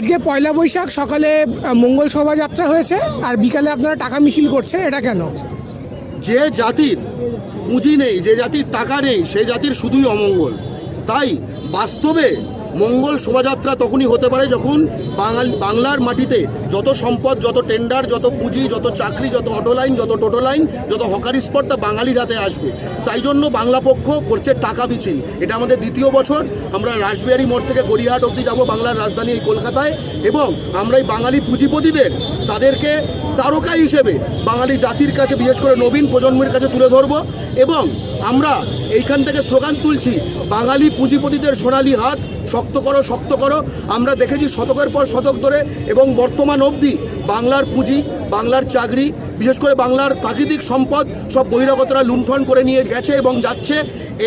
আজকে পয়লা বৈশাখ, সকালে মঙ্গল শোভাযাত্রা হয়েছে, আর বিকালে আপনারা টাকা মিছিল করছে, এটা কেন? যে জাতির পুঁজি নেই, যে জাতির টাকা নেই, সেই জাতির শুধুই অমঙ্গল। তাই বাস্তবে মঙ্গল শোভাযাত্রা তখনই হতে পারে যখন বাংলার মাটিতে যত সম্পদ, যত টেন্ডার যত পুঁজি, যত চাকরি, যত অটো লাইন যত টোটো লাইন যত হকার স্পট তা বাঙালির হাতে আসবে। তাই জন্য বাংলা পক্ষ করছে টাকা মিছিল এটা আমাদের দ্বিতীয় বছর। আমরা রাসবিহারী মোড় থেকে গড়িয়াহাট অবধি যাব বাংলার রাজধানী এই কলকাতায় এবং আমরা এই বাঙালি পুঁজিপতিদের তাদেরকে তারকা হিসেবে বাঙালি জাতির কাছে, বিশেষ করে নবীন প্রজন্মের কাছে তুলে ধরব এবং আমরা এইখান থেকে স্লোগান তুলছি, বাঙালি পুঁজিপতিদের সোনালি হাত, শক্ত করো শক্ত করো। আমরা দেখেছি শতকের পর শতক ধরে এবং বর্তমান অবধি বাংলার পুঁজি, বাংলার চাকরি, বিশেষ করে বাংলার প্রাকৃতিক সম্পদ সব বহিরাগতরা লুণ্ঠন করে নিয়ে গেছে এবং যাচ্ছে।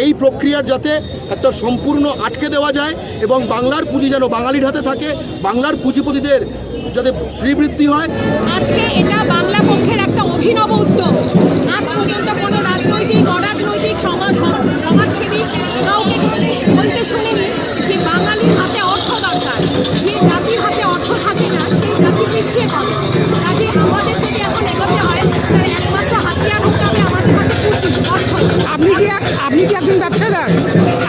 এই প্রক্রিয়ার যাতে একটা সম্পূর্ণ আটকে দেওয়া যায় এবং বাংলার পুঁজি যেন বাঙালির হাতে থাকে, বাংলার পুঁজিপতিদের যাতে শ্রীবৃদ্ধি হয়। আজকে এটা বাংলা পক্ষের একটা অভিনব উদ্যোগ। আজ পর্যন্ত কোনো রাজনৈতিক অরাজনৈতিক সমাজ সমাজসেবী কাউকে কোনোদিন বলতে শুনিনি যে বাঙালির হাতে অর্থ দরকার। যে জাতির হাতে অর্থ থাকে না সেই জাতি পিছিয়ে পড়ে। কাজে আমাদের যদি এখন এগোতে হয় তার একমাত্র হাতিয়ার হতে হবে আমাদের হাতে পুঁজি অর্থ। আপনি কি এক- আপনি কি একজন ব্যবসাদার?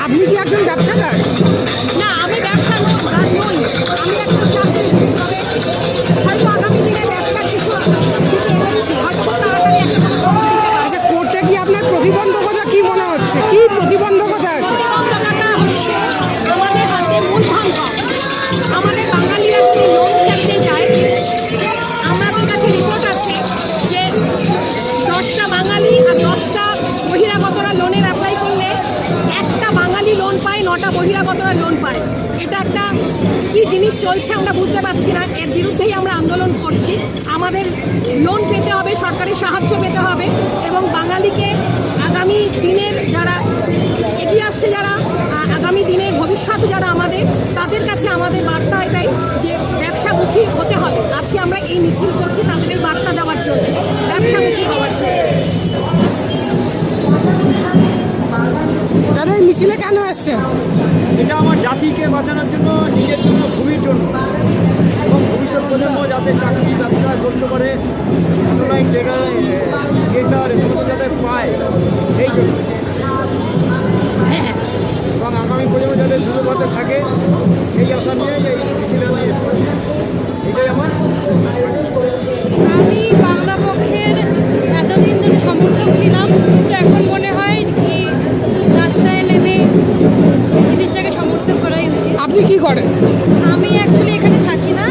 আপনি কি একজন ব্যবসাদার? না আমি ব্যবসা নই। কি মনে হচ্ছে? কি প্রতিবন্ধকতা নটা বহিরাগতরা লোন পায়। এটা একটা কি জিনিস চলছে আমরা বুঝতে পারছি না। এর বিরুদ্ধেই আমরা আন্দোলন করছি। আমাদের লোন পেতে হবে, সরকারি সাহায্য পেতে হবে এবং বাঙালিকে আগামী দিনের যারা এগিয়ে আসছে যারা আগামী দিনের ভবিষ্যৎ যারা আমাদের, তাদের কাছে আমাদের বার্তা এটাই যে ব্যবসামুখী হতে হবে। আজকে আমরা এই মিছিল করছি, তাদের এই বার্তা দেওয়ার জন্য। ব্যবসামুখী হওয়ার জন্য দাদা এই মিছিলে কেন এসছেন? এটা আমার জাতিকে বাঁচানোর জন্য, নিজের জন্য, ভূমির জন্য। এবং ভবিষ্যৎ প্রজন্ম যাতে চাকরি, ব্যবসা করতে পারে যাতে পায়, সেই জন্য। এবং আগামী প্রজন্ম যাতে দ্রুত থাকে, সেই আশা নিয়ে এই মিছিলে আমি করেন আমি অ্যাকচুয়ালি এখানে থাকি না।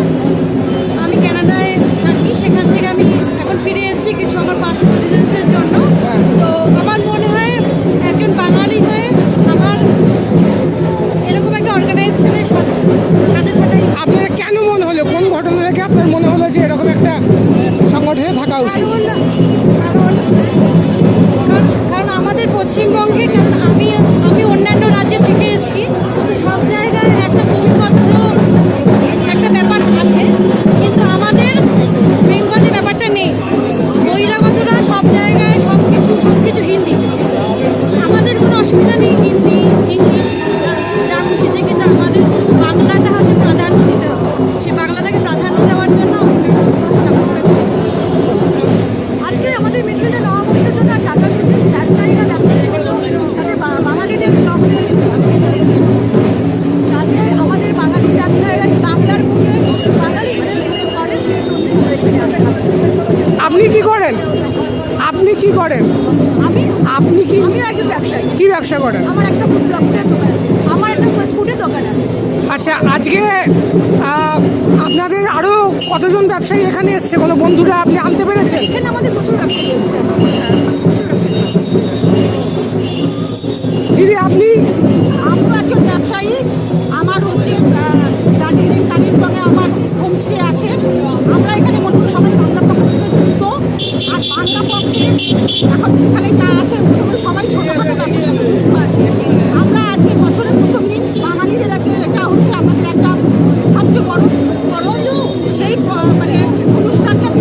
আমি কানাডায় থাকি সেখান থেকে আমি এখন ফিরে এসেছি কিছু আমার পার্সোনাল রিজনসের জন্য। তো আমার মনে হয় একজন বাঙালি হয়ে আমার এরকম একটা অর্গানাইজেশনের সাথে থাকাই আপনার কেন মনে হলো? কোন ঘটনা থেকে আপনার মনে হলো যে এরকম একটা সংগঠনে থাকা উচিত? আমি আপনি কি? আমিও একজন ব্যবসায়ী। কি ব্যবসা করেন? আমার একটা ফুড ব্লগের দোকান আছে। আমার একটা ফাস্টফুডের দোকান আছে। আচ্ছা আজকে আপনাদের আরও কতজন ব্যবসায়ী এখানে এসছে? কোনো বন্ধুরা আপনি আনতে পেরেছেন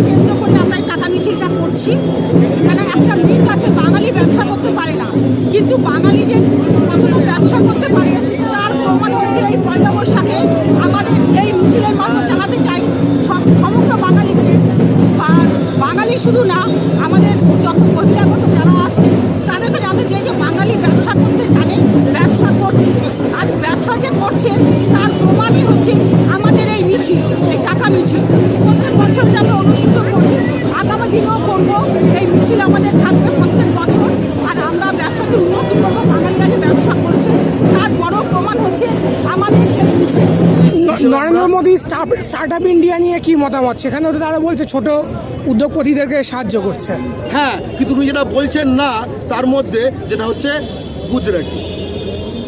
কেন্দ্র করে আমরা টাকা মিছিল মিছিলটা করছি। কেন একটা মিথ আছে, বাঙালি ব্যবসা করতে পারে না। কিন্তু বাঙালি যে কখনো ব্যবসা করতে পারে, তার প্রমাণ হচ্ছে এই পয়লা বৈশাখে আমাদের এই মিছিলের মাধ্যমে জানাতে চাই সব সমগ্র বাঙালিকে। বাঙালি শুধু না, আমাদের যত বহিরাগত যারা আছে, তাদেরকে জানতে চাই যে বাঙালি ব্যবসা করতে জানে, ব্যবসা করছে। আর ব্যবসা যে করছে, তার প্রমাণই হচ্ছে আমাদের এই মিছিল, এই টাকা মিছিল। Narendra Modi start up India নিয়ে কি মতামত? সেখানেও তো তারা বলছে ছোট উদ্যোগপতিদেরকে সাহায্য করছে। হ্যাঁ কিন্তু উনি যেটা বলছেন না তার মধ্যে যেটা হচ্ছে গুজরাটি।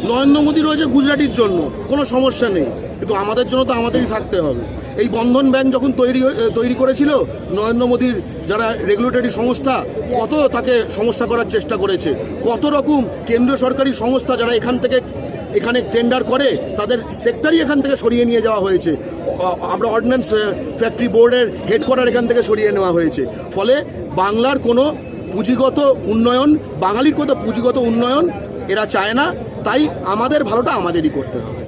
নরেন্দ্র মোদী রয়েছে গুজরাটির জন্য কোনো সমস্যা নেই। কিন্তু আমাদের জন্য তো আমাদেরই থাকতে হবে। এই বন্ধন ব্যাংক যখন তৈরি তৈরি করেছিল নরেন্দ্র মোদীর যারা রেগুলেটরি সংস্থা কত তাকে সমস্যা করার চেষ্টা করেছে? কত রকম কেন্দ্রীয় সরকারি সংস্থা যারা এখান থেকে এখানে টেন্ডার করে, তাদের সেক্টরই এখান থেকে সরিয়ে নিয়ে যাওয়া হয়েছে। আমরা অর্ডিন্যান্স ফ্যাক্টরি বোর্ডের হেডকোয়ার্টার এখান থেকে সরিয়ে নেওয়া হয়েছে। ফলে বাংলার কোনো পুঁজিগত উন্নয়ন, বাঙালির কোনো পুঁজিগত উন্নয়ন এরা চায় না। তাই আমাদের ভালোটা আমাদেরই করতে হবে।